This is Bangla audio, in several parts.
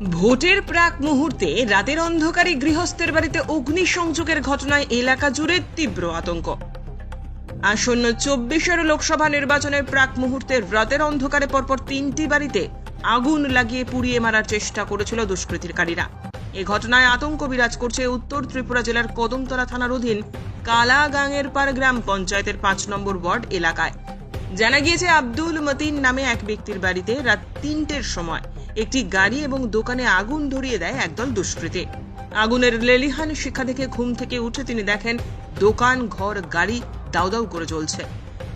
ভোটের প্রাক মুহূর্তে রাতের অন্ধকারে গৃহস্থের বাড়িতে অগ্নিসংযোগের ঘটনায় এলাকা জুড়ে তীব্র আতঙ্ক। আসন্ন চব্বিশের লোকসভা নির্বাচনের প্রাক মুহূর্তে রাতের অন্ধকারে পরপর তিনটি বাড়িতে আগুন লাগিয়ে পুড়িয়ে মারার চেষ্টা করেছিল দুষ্কৃতিকারীরা। এ ঘটনায় আতঙ্ক বিরাজ করছে উত্তর ত্রিপুরা জেলার কদমতলা থানার অধীন কালাগাঙের পার গ্রাম পঞ্চায়েতের পাঁচ নম্বর ওয়ার্ড এলাকায়। জানা গিয়েছে, আব্দুল মতিন নামে এক ব্যক্তির বাড়িতে রাত তিনটের সময় একটি গাড়ি এবং দোকানে আগুন ধরিয়ে দেয় একদল দুষ্কৃতী। আগুনের লেলিহান শিক্ষা থেকে ঘুম থেকে উঠে তিনি দেখেন, দোকান, ঘর, গাড়ি দাউ দাউ করে জ্বলছে।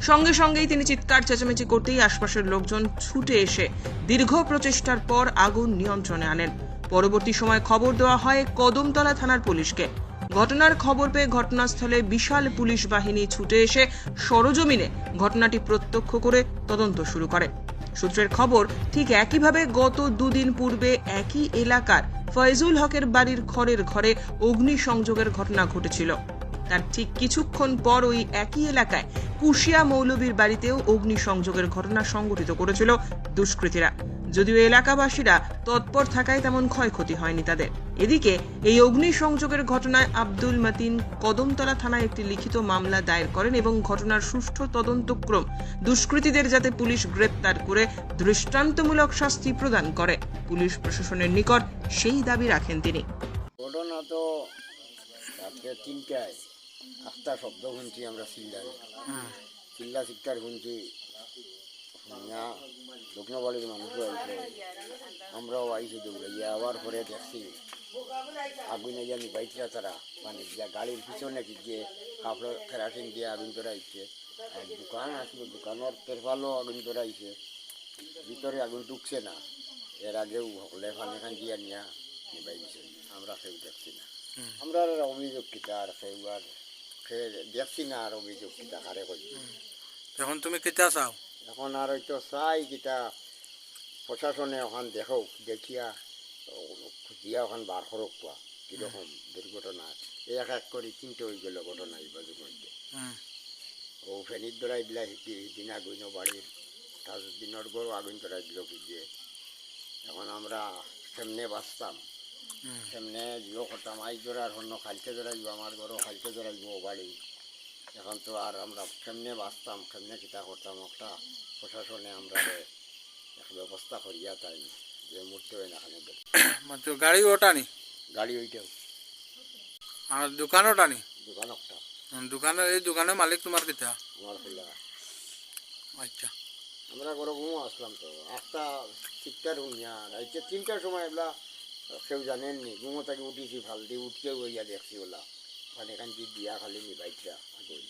সঙ্গে সঙ্গেই তিনি চিৎকার, চেঁচামেচি করতেই আশপাশের লোকজন ছুটে এসে দীর্ঘ প্রচেষ্টার পর আগুন নিয়ন্ত্রণে আনেন। পরবর্তী সময় খবর দেওয়া হয়, কদমতলা থানার পুলিশকে। ঘটনার খবর পেয়ে ঘটনাস্থলে বিশাল পুলিশ বাহিনী ছুটে এসে সরজমিনে ঘটনাটি প্রত্যক্ষ করে তদন্ত শুরু করে। সূত্রের খবর, ঠিক একইভাবে গত দুদিন পূর্বে একই এলাকার ফয়জুল হকের বাড়ির ঘরের ঘরে অগ্নিসংযোগের ঘটনা ঘটেছিল। তার ঠিক কিছুক্ষণ পর ওই একই এলাকায় কুশিয়া মৌলবীর বাড়িতেও অগ্নিসংযোগের ঘটনা সংঘটিত করেছিল দুষ্কৃতীরা। যদিও এলাকাবাসীরা তৎপর থাকায় তেমন ক্ষয়ক্ষতি হয়নি তাদের। এদিকে এই অগ্নিসংযোগের ঘটনায় আব্দুল মতিন কদমতলা থানায় একটি লিখিত মামলা দায়ের করেন এবং ঘটনার সুষ্ঠু তদন্তক্রম দুষ্কৃতীদের যাতে পুলিশ গ্রেপ্তার করে দৃষ্টান্তমূলক শাস্তি প্রদান করে পুলিশ প্রশাসনের নিকট সেই দাবি রাখেন তিনি। ঘটনা তো রাত্রে তিনটায়। আস্তা শব্দ শুনছি আমরা চিল্লা চিল্লা চিৎকার শুনছি শুনিয়া দক্ষিণ মানুষও আইছে আমরাও আইছি দৌড়াইয়া আবার পরে দেখছি। আগুনে জানি বাইকরা তারা। মানে গাড়ির পিছনে কি গিয়ে কাপড় কেরাসিন দিয়ে আগুন ধরাইছে। আর দোকান আসলো দোকানের তেরপালও আগুন ধরাইছে। ভিতরে আগুন ঢুকছে না। এর আগেও হলে ফানে খান দিয়া নিয়া নিবাই দিছে আমরা কেউ দেখছি না। আমরা আর অভিযোগ কিতা, আর কেউ আর দেখছি না আর অভিযোগ কিতা, কারে কই এখন তুমি কেতিয়া চাও? এখন আর হয়তো চাই কিতা প্রশাসনে ওখান দেখো দেখিয়া খুঁজিয়া ওখান বার করক কোয়া কীরকম দুর্ঘটনা এই এক এক করে তিনটে হয়ে গেল ঘটনা এই বাজুর মধ্যে। ও ফেনির দরাই দিলা দিন আগুন বাড়ির তার দিনের গরু আগুন ধরাই দিল কি দিয়ে এখন আমরা সেমনে বাঁচতাম। কেমনে জিও করতাম আই ধরার অন্য খালতে ধরাইব আমার ঘরও খালতে ধরাইব বাড়ি এখন তো আর আমরা কেমনে বাঁচতাম কেমনে কিতা করতাম একটা প্রশাসনে আমরা এক ব্যবস্থা করিয়া তাই যে মূর্তি হয় না এখানে। মাত্র গাড়ি ওটানি গাড়ি ওইটাও। আর দোকান ওটানি দোকান একটা। দোকানের এই দোকানের মালিক তোমার কেতিয়া আমার খোলা আচ্ছা। আমরা ঘরে ঘুমো আসলাম তো একটা ঠিকঠাক শুনিয়া রাইতে তিনটার সময় এগুলা কেউ জানেননি ঘুমো উঠিছি ভালো দিয়ে উঠিয়ে হইয়া দেখছি ওলা। মানে এখান দিয়ে দিয়া খালি নি বাইকটা আগুন